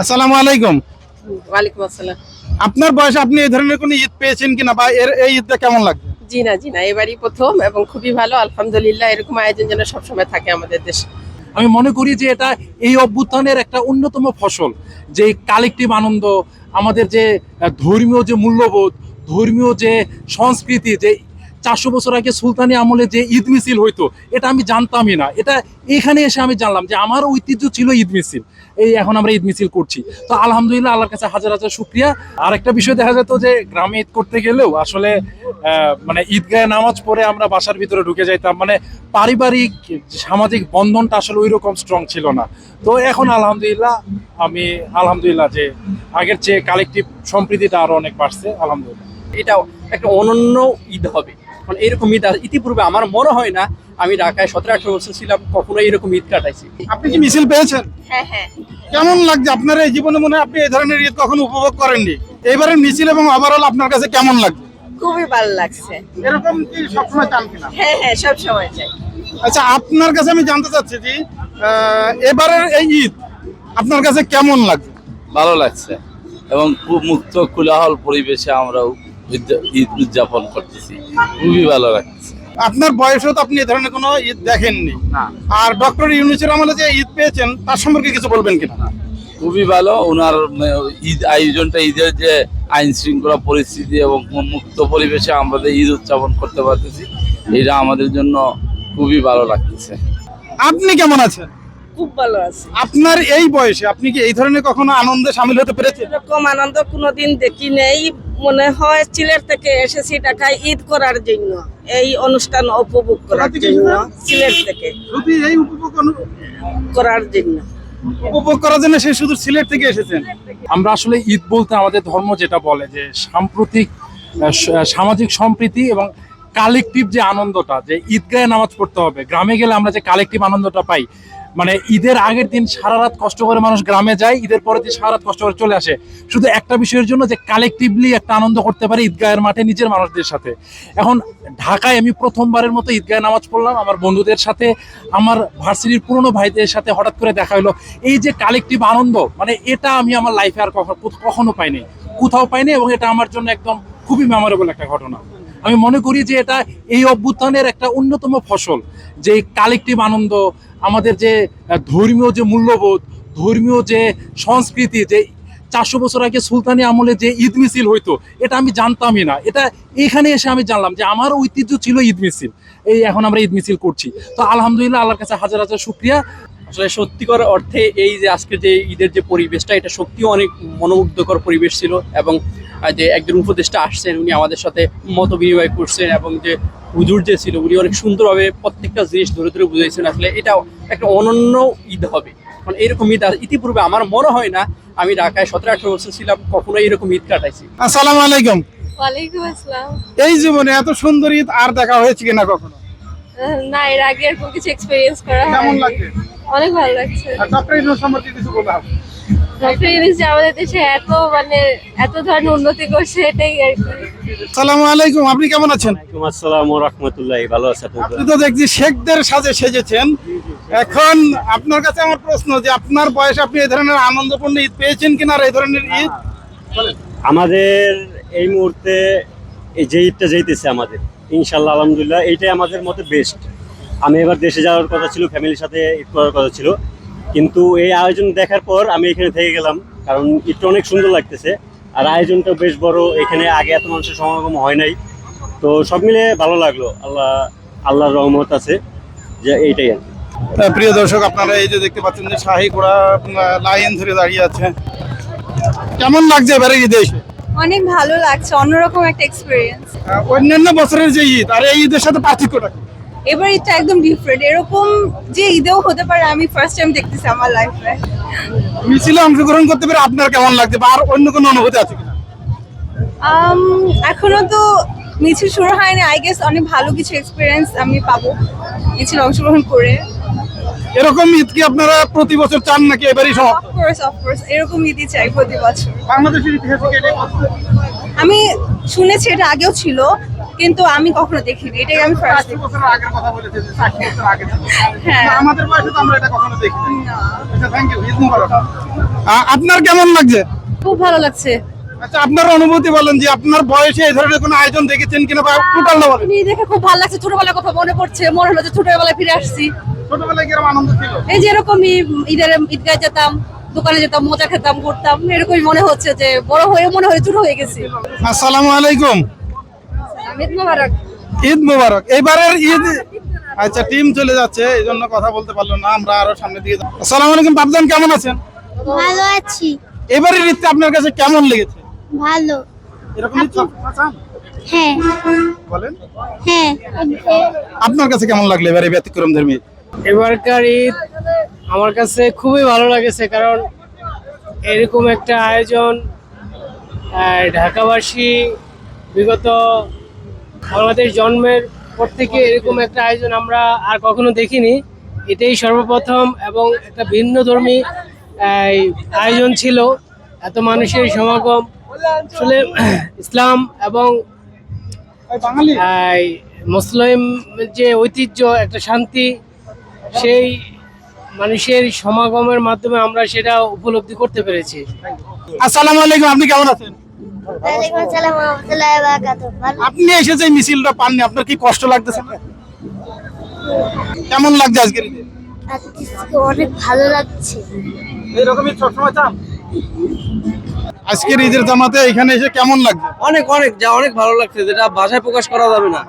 আসসালামু আলাইকুম। ওয়ালাইকুম আসসালাম। আপনার বয়সে আপনি এই ধরনের কোনো ঈদ পেয়েছেন কিনা বা এর এই ঈদটা কেমন লাগছে? জি না জি না এবারই প্রথম এবং খুবই ভালো আলহামদুলিল্লাহ এরকম আয়োজন যেন সবসময় থাকে আমাদের দেশে। আমি মনে করি যে এটা এই অভ্যুত্থানের একটা অন্যতম ফসল যে কালেকটিভ আনন্দ আমাদের যে ধর্মীয় যে মূল্যবোধ ধর্মীয় যে সংস্কৃতি যে চারশো বছর আগে সুলতানি আমলে যে ঈদ মিছিল হইতো, এটা আমি জানতামই না। এটা এখানে এসে আমি জানলাম যে আমার ঐতিহ্য ছিল ঈদ মিছিল। এই এখন আমরা ঈদ মিছিল করছি। তো আলহামদুলিল্লাহ আল্লাহর কাছে হাজার হাজার শুক্রিয়া। আর একটা বিষয় দেখা যেত যে গ্রামে ঈদ করতে গেলেও আসলে মানে ঈদগাহে নামাজ পড়ে আমরা বাসার ভিতরে ঢুকে যাইতাম। মানে পারিবারিক, সামাজিক বন্ধনটা আসলে ওই রকম স্ট্রং ছিল না। তো এখন আলহামদুলিল্লাহ আমি আলহামদুলিল্লাহ যে আগের চেয়ে কালেকটিভ সম্প্রীতিটা আরও অনেক বাড়ছে। আলহামদুলিল্লাহ। এটাও একটা অনন্য ঈদ হবে। কারণ এরকম ঈদ ইতিপূর্বে আমার মনে হয় না আমি ঢাকায় সতেরো আঠারো বছর ছিলাম কখনো এরকম ঈদ কাটাইছি। আপনি কি মিছিল পেয়েছেন? হ্যাঁ হ্যাঁ। কেমন লাগছে? আপনার এই জীবনে মনে হয় আপনি এই ধরনের ঈদ কখনো উপভোগ করেননি। এবারের মিছিল এবং ওভারঅল আপনার কাছে কেমন লাগছে? খুবই ভালো লাগছে। এরকম কি সবসময় চান কিনা? হ্যাঁ হ্যাঁ সব সময় চাই। আচ্ছা আপনার কাছে আমি জানতে চাচ্ছি যে আহ, এবারের এই ঈদ আপনার কাছে কেমন লাগছে? ভালো লাগছে এবং খুব মুক্ত কোলাহল পরিবেশে আমরা উদ- ঈদ উদযাপন করতেছি। খুবই ভালো লাগছে আপনার বয়সেও তো আপনি এ ধরনের কোনো ঈদ দেখেননি। আর ডক্টর ইউনুসের আমলে যে ঈদ পেয়েছেন তার সম্পর্কে কিছু বলবেন কিনা? খুবই ভালো। ওনার ঈদ আয়োজনটা ঈদের যে আইন শৃঙ্খলা পরিস্থিতি এবং মুক্ত পরিবেশে আমরা যে ঈদ উদযাপন করতে পারতেছি এটা আমাদের জন্য খুবই ভালো লাগতেছে। আপনি কেমন আছেন? খুব ভালো আছে। আপনার এই বয়সে আপনি কি এই ধরনের কখনো আনন্দে সামিল হতে পেরেছেন? এরকম আনন্দ কোনোদিন দেখি নেই। মনে হয় সিলেট থেকে এসেছি ঢাকায় ঈদ করার জন্য। এই অনুষ্ঠান উপভোগ করার জন্য? সিলেট থেকে। এই উপভোগ করার জন্য? উপভোগ করার জন্য সে শুধু সিলেট থেকে এসেছেন? আমরা আসলে ঈদ বলতে আমাদের ধর্ম যেটা বলে যে সাম্প্রতিক সামাজিক সম্প্রীতি এবং কালেকটিভ যে আনন্দটা যে ঈদগাহে নামাজ পড়তে হবে। গ্রামে গেলে আমরা যে কালেকটিভ আনন্দটা পাই মানে ঈদের আগের দিন সারা রাত কষ্ট করে মানুষ গ্রামে যায়, ঈদের পরের দিন সারা রাত কষ্ট করে চলে আসে। শুধু একটা বিষয়ের জন্য যে কালেকটিভলি একটা আনন্দ করতে পারে ঈদগাহের মাঠে নিজের মানুষদের সাথে। এখন ঢাকায় আমি প্রথমবারের মতো ঈদগাহে নামাজ পড়লাম, আমার বন্ধুদের সাথে, আমার ভার্সিটির পুরনো ভাইদের সাথে হঠাৎ করে দেখা হলো। এই যে কালেকটিভ আনন্দ মানে এটা আমি আমার লাইফে আর কখনো কখনো পাইনি। কোথাও পাইনি এবং এটা আমার জন্য একদম খুবই মেমোরেবল একটা ঘটনা। আমি মনে করি যে এটা এই অভ্যুত্থানের একটা অন্যতম ফসল, যে কালেকটিভ আনন্দ আমাদের যে ধর্মীয় যে মূল্যবোধ, ধর্মীয় যে সংস্কৃতি, যে চারশো বছর আগে সুলতানি আমলে যে ঈদ মিছিল হইতো, এটা আমি জানতামই না। এটা এখানে এসে আমি জানলাম যে আমার ঐতিহ্য ছিল ঈদ মিছিল। এই এখন আমরা ঈদ মিছিল করছি। তো আলহামদুলিল্লাহ আল্লাহর কাছে হাজার হাজার শুক্রিয়া। আসলে সত্যিকার অর্থে এই যে আজকে যে ঈদের যে পরিবেশটা, এটা সত্যিও অনেক মনোমুগ্ধকর পরিবেশ ছিল এবং যে একজন উপদেষ্টা আসছেন, উনি আমাদের সাথে মত বিনিময় করছেন এবং যে হুজুর যে ছিল উনি অনেক সুন্দরভাবে প্রত্যেকটা জিনিস ধরে ধরে বুঝাইছেন। আসলে এটা একটা অনন্য ঈদ হবে। কারণ এরকম ঈদ ইতিপূর্বে আমার মনে হয় না আমি ঢাকায় সতেরো আঠারো বছর ছিলাম কখনো এরকম ঈদ কাটাইছি। আসসালামু আলাইকুম। ওয়ালাইকুম আসসালাম। এই জীবনে এত সুন্দর ঈদ আর দেখা হয়েছে কিনা কখনো? না এর আগে এরকম কিছু এক্সপেরিয়েন্স করা কেমন লাগছে? অনেক ভালো লাগছে। আর ডক্টর সম্পর্কে কিছু বলতে আমাদের দেশে এত মানে এত ধরনের উন্নতি করছে এটাই আর কি। আসসালামু আলাইকুম আপনি কেমন আছেন? আসসালাম ও রহমতুল্লাহ ভালো আপনি? তো দেখছি শেখদের সাজে সেজেছেন। এখন আপনার কাছে আমার প্রশ্ন যে আপনার বয়সে আপনি এই ধরনের আনন্দপূর্ণ ঈদ পেয়েছেন কিনা আর এই ধরনের ঈদ? আমাদের এই মুহূর্তে এই যে ঈদটা যেতেছে আমাদের ইনশাল্লাহ আলহামদুলিল্লাহ এইটাই আমাদের মতে বেস্ট আমি এবার দেশে যাওয়ার কথা ছিল ফ্যামিলির সাথে ঈদ করার কথা ছিল। কিন্তু এই আয়োজন দেখার পর আমি এখানে থেকে গেলাম কারণ ঈদটা অনেক সুন্দর লাগতেছে। আর আয়োজনটা বেশ বড় এখানে আগে এত মানুষের সমাগম হয় নাই। তো সব মিলে ভালো লাগল আল্লাহ আল্লাহর রহমত আছে যে এইটাই আর প্রিয় দর্শক আপনারা এই যে দেখতে পাচ্ছেন যে শাহী ঘোড়া লাইন ধরে দাঁড়িয়ে আছে। কেমন লাগছে এবারে ঈদে এসে? অনেক ভালো লাগছে অন্যরকম একটা এক্সপিরিয়েন্স অন্যান্য বছরের যে ঈদ আর এই ঈদের সাথে পার্থক্যটা? এবার এটা একদম ডিফারেন্ট এরকম যে ঈদেও হতে পারে আমি ফার্স্ট টাইম দেখতেছি আমার লাইফে মিছিলে অংশগ্রহণ করতে পেরে আপনার কেমন লাগছে বা আর অন্য কোনো অনুভূতি আছে কিনা? এখনও তো মিছিল শুরু হয়নি। আই গেস অনেক ভালো কিছু এক্সপিরিয়েন্স আমি পাবো মিছিল অংশগ্রহণ করে। এরকম ঈদ কি আপনারা প্রতি বছর চান নাকি এবারই সমাপ্ত অফকোর্স অফকোর্স এরকম ঈদই চাই প্রতি বছর। বাংলাদেশের ইতিহাসে? আমি শুনেছি এটা আগেও ছিল কিন্তু আমি কখনো দেখিনি এটাই আমি ফার্স্ট বছর আগের কথা বলেছে যে চারটি বছর আগে হ্যাঁ। আমাদের বয়সে তো আমরা এটা কখনো দেখিনি। আচ্ছা থ্যাংক ইউ ঈদ মুবারক। আপনার কেমন লাগছে? খুব ভালো লাগছে। আচ্ছা আপনার অনুভূতি বলেন যে আপনার বয়সে এই ধরনের কোনো আয়োজন দেখেছেন কিনা বা টোটাল না বলেন। দেখে খুব ভালো লাগছে ছোটবেলার কথা মনে পড়ছে মনে হলো যে ছোটবেলায় ফিরে আসছি। ছোটবেলায় কীরকম আনন্দ ছিল? এই যে এরকমই ঈদের ঈদগাহ যেতাম দোকানে যেতাম মজা খেতাম ঘুরতাম এরকমই মনে হচ্ছে যে বড় হয়ে মনে হয় ছোট হয়ে গেছি। আসসালামু আলাইকুম। ঈদ মুবারক। এবারের ঈদ আচ্ছা টিম চলে যাচ্ছে এই জন্য কথা বলতে পারল না আমরা আরও সামনের দিকে যাব। আসসালামু আলাইকুম বাবজান কেমন আছেন? ভালো আছি। এবারের ঈদটা আপনার কাছে কেমন লেগেছে? ভালো। এরকম ঈদ চান? হ্যাঁ। বলেন। হ্যাঁ। আপনার কাছে কেমন লাগল এবারে ব্যতিক্রম ধর্মী এবারকার ঈদ আমার কাছে খুবই ভালো লাগেছে কারণ এরকম একটা আয়োজন ঢাকাবাসী বিগত বাংলাদেশ জন্মের পর থেকে এরকম একটা আয়োজন আমরা আর কখনো দেখিনি। এটাই সর্বপ্রথম এবং একটা ভিন্ন ধর্মী আয়োজন ছিল। এত মানুষের সমাগম। আসলে ইসলাম এবং মুসলিম যে ঐতিহ্য, একটা শান্তি, সেই মানুষের সমাগমের মাধ্যমে আমরা সেটা উপলব্ধি করতে পেরেছি। আসসালামু আলাইকুম, আপনি কেমন আছেন? আপনি এসে যে মিছিলটা পাননি আপনার কি কষ্ট লাগতেছে কেমন লাগছে আজকের অনেক ভালো লাগছে। এইরকমই সবসময় চান? আজকের ঈদের জামাতে এখানে এসে কেমন লাগছে? অনেক অনেক যা অনেক ভালো লাগছে যেটা ভাষায় প্রকাশ করা যাবে না।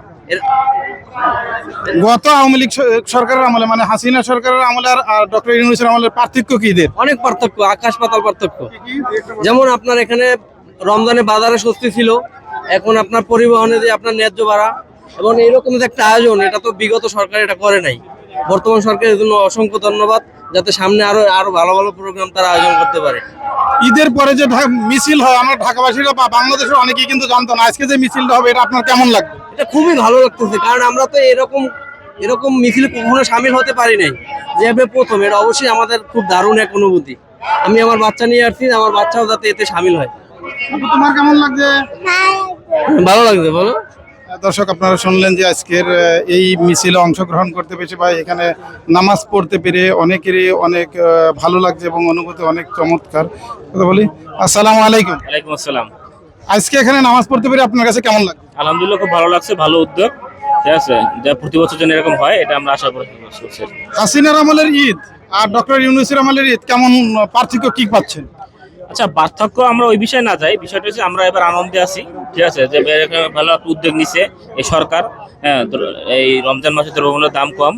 গত আওয়ামী লীগ সরকারের আমলে মানে হাসিনা সরকারের আমলে আর ডক্টর ইউনুসের আমলের পার্থক্য কি ঈদের? অনেক পার্থক্য আকাশ পাতাল পার্থক্য। যেমন আপনার এখানে রমজানে বাজারে স্বস্তি ছিল। এখন আপনার পরিবহনে যে আপনার ন্যায্য ভাড়া এবং এইরকম যে একটা আয়োজন এটা তো বিগত সরকার এটা করে নাই। বর্তমান সরকারের জন্য অসংখ্য ধন্যবাদ যাতে সামনে আরও আরও ভালো ভালো প্রোগ্রাম তারা আয়োজন করতে পারে। ঈদের পরে যে মিছিল হয় আমরা ঢাকাবাসীরা বা বাংলাদেশের অনেকেই কিন্তু জানতো না আজকে যে মিছিলটা হবে এটা আপনার কেমন লাগবে? এটা খুবই ভালো লাগতেছে কারণ আমরা তো এরকম এরকম মিছিল কখনো সামিল হতে পারি নাই। যেভাবে প্রথম এটা অবশ্যই আমাদের খুব দারুণ এক অনুভূতি। আমি আমার বাচ্চা নিয়ে আসছি আমার বাচ্চাও যাতে এতে সামিল হয়। তোমার কেমন লাগছে? ভালো লাগছে বলো। দর্শক আপনারা শুনলেন যে আজকের এই মিছিলে অংশগ্রহণ করতে পেরেছে বা এখানে নামাজ পড়তে পেরে অনেকেরই অনেক ভালো লাগছে এবং অনুভূতি অনেক চমৎকার। কথা বলি? আসসালামু আলাইকুম। ওয়ালাইকুম আসসালাম। আজকে এখানে নামাজ পড়তে পেরে আপনার কাছে কেমন লাগছে? আলহামদুলিল্লাহ খুব ভালো লাগছে ভালো উদ্যোগ। ঠিক আছে? যা প্রতি বছর যেন এরকম হয় এটা আমরা আশা করি। হাসিনার আমলের ঈদ আর ডক্টর ইউনুসের আমলের ঈদ কেমন পার্থক্য কি পাচ্ছেন? আচ্ছা পার্থক্য আমরা ওই বিষয়ে না যাই। বিষয়টা হচ্ছে আমরা এবার আনন্দে আছি ঠিক আছে? যে ভালো একটা উদ্যোগ নিছে এই সরকার। হ্যাঁ এই রমজান মাসে দ্রব্যমূল্যের দাম কম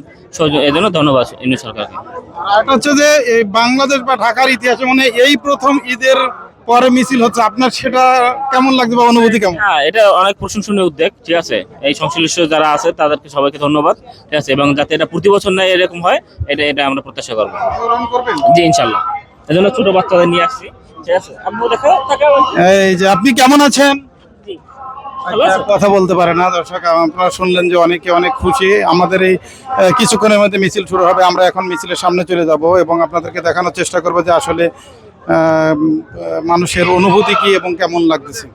এই জন্য ধন্যবাদ ইউনিট সরকারকে। এটা হচ্ছে যে এই বাংলাদেশ বা ঢাকার ইতিহাসে মানে এই প্রথম ঈদের পরে মিছিল হচ্ছে আপনার সেটা কেমন লাগছে বা অনুভূতি কেমন? হ্যাঁ এটা অনেক প্রশংসনীয় উদ্যোগ ঠিক আছে? এই সংশ্লিষ্ট যারা আছে তাদেরকে সবাইকে ধন্যবাদ ঠিক আছে? এবং যাতে এটা প্রতি বছর না এরকম হয় এটা এটা আমরা প্রত্যাশা করব। জি ইনশাল্লাহ। এই জন্য ছোট বাচ্চাদের নিয়ে আসছি। এই যে আপনি কেমন আছেন? কথা বলতে পারে না দর্শক আপনারা শুনলেন যে অনেকে অনেক খুশি। আমাদের এই কিছুক্ষণের মধ্যে মিছিল শুরু হবে আমরা এখন মিছিলের সামনে চলে যাব এবং আপনাদেরকে দেখানোর চেষ্টা করব যে আসলে মানুষের অনুভূতি কি এবং কেমন লাগতেছে।